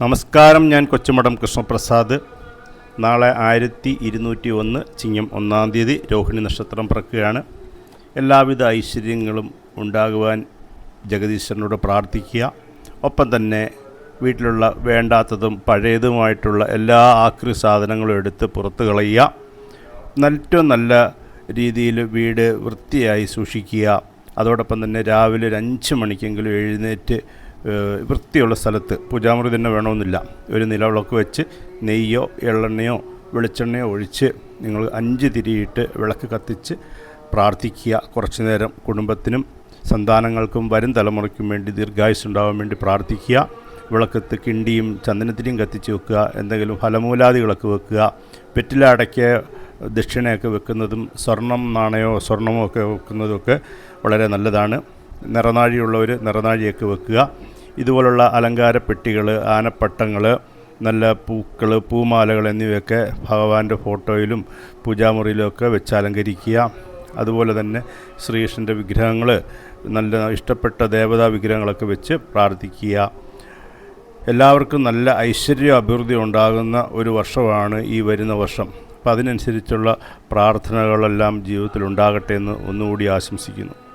നമസ്കാരം ഞാൻ കൊച്ചുമഠം കൃഷ്ണപ്രസാദ്. നാളെ ആയിരത്തി ഇരുന്നൂറ്റി ഒന്ന് ചിങ്ങം ഒന്നാം തീയതി രോഹിണി നക്ഷത്രം പിറക്കുകയാണ്. എല്ലാവിധ ഐശ്വര്യങ്ങളും ഉണ്ടാകുവാൻ ജഗദീശ്വരനോട് പ്രാർത്ഥിക്കുക. ഒപ്പം തന്നെ വീട്ടിലുള്ള വേണ്ടാത്തതും പഴയതുമായിട്ടുള്ള എല്ലാ ആക്രി സാധനങ്ങളും എടുത്ത് പുറത്ത് കളയുക. ഏറ്റവും നല്ല രീതിയിൽ വീട് വൃത്തിയായി സൂക്ഷിക്കുക. അതോടൊപ്പം തന്നെ രാവിലെ ഒരു അഞ്ച് മണിക്കെങ്കിലും എഴുന്നേറ്റ് വൃത്തിയുള്ള സ്ഥലത്ത് പൂജാമുറി തന്നെ വേണമെന്നില്ല. ഒരു നിലവിളക്ക് വെച്ച് നെയ്യോ എള്ളെണ്ണയോ വെളിച്ചെണ്ണയോ ഒഴിച്ച് നിങ്ങൾ അഞ്ച് തിരിയിട്ട് വിളക്ക് കത്തിച്ച് പ്രാർത്ഥിക്കുക. കുറച്ചു നേരം കുടുംബത്തിനും സന്താനങ്ങൾക്കും വരും തലമുറയ്ക്കും വേണ്ടി ദീർഘായുസ് ഉണ്ടാവാൻ വേണ്ടി പ്രാർത്ഥിക്കുക. വിളക്കത്ത് കിണ്ടിയും ചന്ദനത്തിരിയും കത്തിച്ച് വെക്കുക. എന്തെങ്കിലും ഫലമൂലാദികളൊക്കെ വെക്കുക. പെറ്റിലടയ്ക്ക് ദക്ഷിണയൊക്കെ വെക്കുന്നതും സ്വർണം നാണയോ സ്വർണമോ ഒക്കെ വെക്കുന്നതൊക്കെ വളരെ നല്ലതാണ്. നിറനാഴിയുള്ളവർ നിറനാഴിയൊക്കെ വെക്കുക. ഇതുപോലുള്ള അലങ്കാര പെട്ടികൾ ആനപ്പട്ടങ്ങൾ നല്ല പൂക്കൾ പൂമാലകൾ എന്നിവയൊക്കെ ഭഗവാന്റെ ഫോട്ടോയിലും പൂജാമുറിയിലും ഒക്കെ വെച്ച് അലങ്കരിക്കുക. അതുപോലെ തന്നെ ശ്രീകൃഷ്ണന്റെ വിഗ്രഹങ്ങൾ നല്ല ഇഷ്ടപ്പെട്ട ദേവതാ വിഗ്രഹങ്ങളൊക്കെ വെച്ച് പ്രാർത്ഥിക്കുക. എല്ലാവർക്കും നല്ല ഐശ്വര്യ അഭിവൃദ്ധി ഉണ്ടാകുന്ന ഒരു വർഷമാണ് ഈ വരുന്ന വർഷം. അപ്പം അതിനനുസരിച്ചുള്ള പ്രാർത്ഥനകളെല്ലാം ജീവിതത്തിൽ ഉണ്ടാകട്ടെ എന്ന് ഒന്നുകൂടി ആശംസിക്കുന്നു.